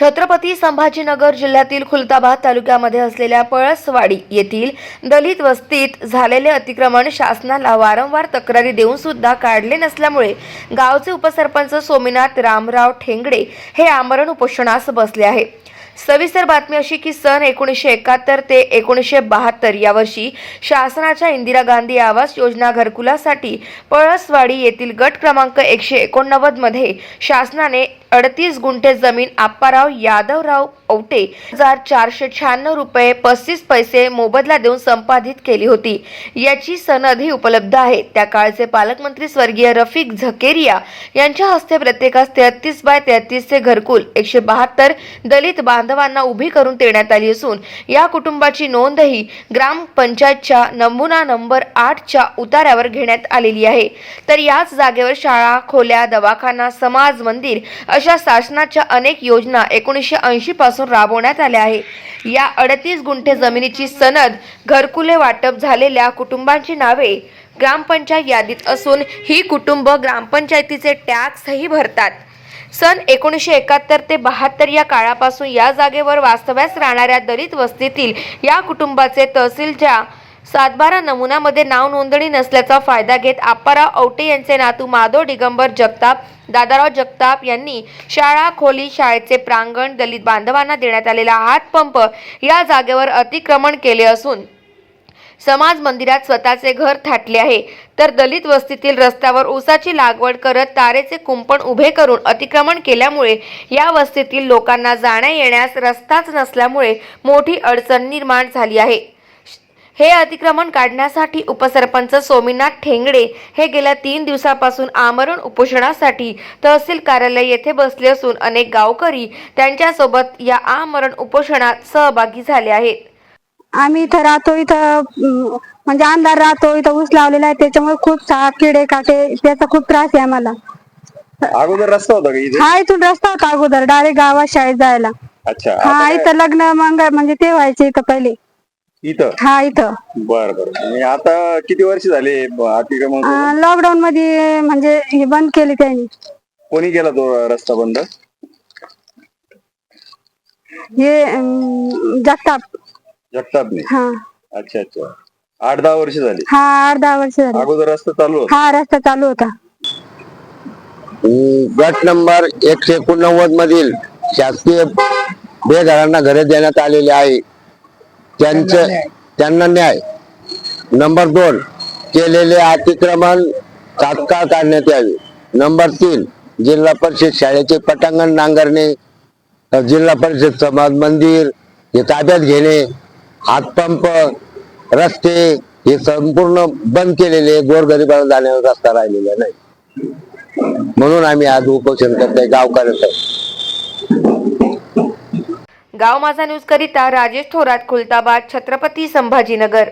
छत्रपती संभाजीनगर जिल्ह्यातील खुलताबाद तालुक्यामध्ये असलेल्या पळसवाडी येथील दलित वस्तीत झालेले अतिक्रमण शासनाला वारंवार तक्रारी देऊन सुद्धा काढले नसल्यामुळे गावचे उपसरपंच सोमीनाथ रामराव ठेंगडे हे आमरण उपोषणास बसले आहे. सविस्तर बातमी अशी की सन एकोणीसशे एकाहत्तर ते एकोणीसशे बहात्तर या वर्षी शासनाच्या इंदिरा गांधी आवास योजना घरकुलासाठी पळसवाडी येथील गट क्रमांक एकशे एकोणनव्वदमध्ये शासनाने अडतीस गुंठे जमीन आप्पाराव यादवराव औटे. हजार चारशे शहाण्णव रुपये पस्तीस पैसे मोबदला देऊन संपादित केली होती. याची सनद ही उपलब्ध आहे. त्या काळचे पालकमंत्री स्वर्गीय रफिक झकेरिया यांच्या हस्ते प्रत्येकास तेहतीस बाय तेहतीसचे घरकुल एकशे बहात्तर दलित बांधवांना उभी करून देण्यात आली असून या कुटुंबाची नोंदही ग्रामपंचायतच्या नमुना नंबर आठच्या उतार्यावर घेण्यात आलेली आहे. तर याच जागेवर शाळा खोल्या दवाखाना समाज मंदिर अशा शासनाच्या अनेक योजना एकोणीसशे ऐंशी पासून राबवण्यात आल्या आहे. या अडतीस गुंठे जमिनीची सनद घरकुले वाटप झालेल्या कुटुंबांची नावे ग्रामपंचायत यादीत असून ही कुटुंब ग्रामपंचायतीचे टॅक्सही भरतात. सन एकोणीसशे एकाहत्तर ते बहात्तर या काळापासून या जागेवर वास्तव्यास राहणाऱ्या दलित वस्तीतील या कुटुंबाचे तहसीलच्या सातबारा नमुनामध्ये नाव नोंदणी नसल्याचा फायदा घेत आप्पाराव औटे यांचे नातू माधव दिगंबर जगताप दादाराव जगताप यांनी शाळा खोली शाळेचे प्रांगण दलित बांधवांना देण्यात आलेला हातपंप या जागेवर अतिक्रमण केले असून समाज मंदिरात स्वतःचे घर थाटले आहे. तर दलित वस्तीतील रस्त्यावर ऊसाची लागवड करत तारेचे कुंपण उभे करून अतिक्रमण केल्यामुळे या वस्तीतील लोकांना जाण्या येण्यास रस्ताच नसल्यामुळे मोठी अडचण निर्माण झाली आहे. हे अतिक्रमण काढण्यासाठी उपसरपंच सोमीनाथ ठेंगडे हे गेल्या तीन दिवसापासून आमरण उपोषणासाठी तहसील कार्यालय येथे बसले असून अनेक गावकरी त्यांच्यासोबत या आमरण उपोषणात सहभागी झाले आहेत. आम्ही इथं राहतो इथं म्हणजे अंधार राहतो इथं ऊस लावलेला आहे त्याच्यामुळे खूप साप किडे काटे त्याचा खूप त्रास आहे आम्हाला. अगोदर रस्ता होता का इथे? हा इथून रस्ता होता अगोदर डायरेक्ट गावात शाळेत जायला. अच्छा हा आता इथं लग्न मंग म्हणजे ते व्हायचे इथं पहिले? इथं? हा इथं. बर बर. आता किती वर्ष झाले अतिक्रमण करून? लॉकडाऊन मध्ये म्हणजे हे बंद केली त्यांनी. कोणी केला तो रस्ता बंद? हे अं, जगताप. जगतापने? हा. अच्छा अच्छा. आठ दहा वर्ष झाली. हा अर्धा वर्ष झाले. अगोदर रस्ता चालू होता? हा रस्ता चालू होता. गट नंबर एकशे एकोणनव्वद मधील शासकीय बेघरांना घरे देण्यात आलेली आहे. त्यांचं त्यांना न्याय. नंबर दोन केलेले अतिक्रमण तात्काळ काढण्यात यावे. नंबर तीन जिल्हा परिषद शाळेचे पटांगण नांगरणे जिल्हा परिषद समाज मंदिर हे ताब्यात घेणे हातपंप रस्ते हे संपूर्ण बंद केलेले गोरगरिबांना जाण्यावर रस्ता राहिलेला नाही. म्हणून आम्ही आज उपोषण करतोय गावकऱ्याचं गाव माझा न्यूज करिता राजेश थोरात खुलताबाद छत्रपती संभाजीनगर.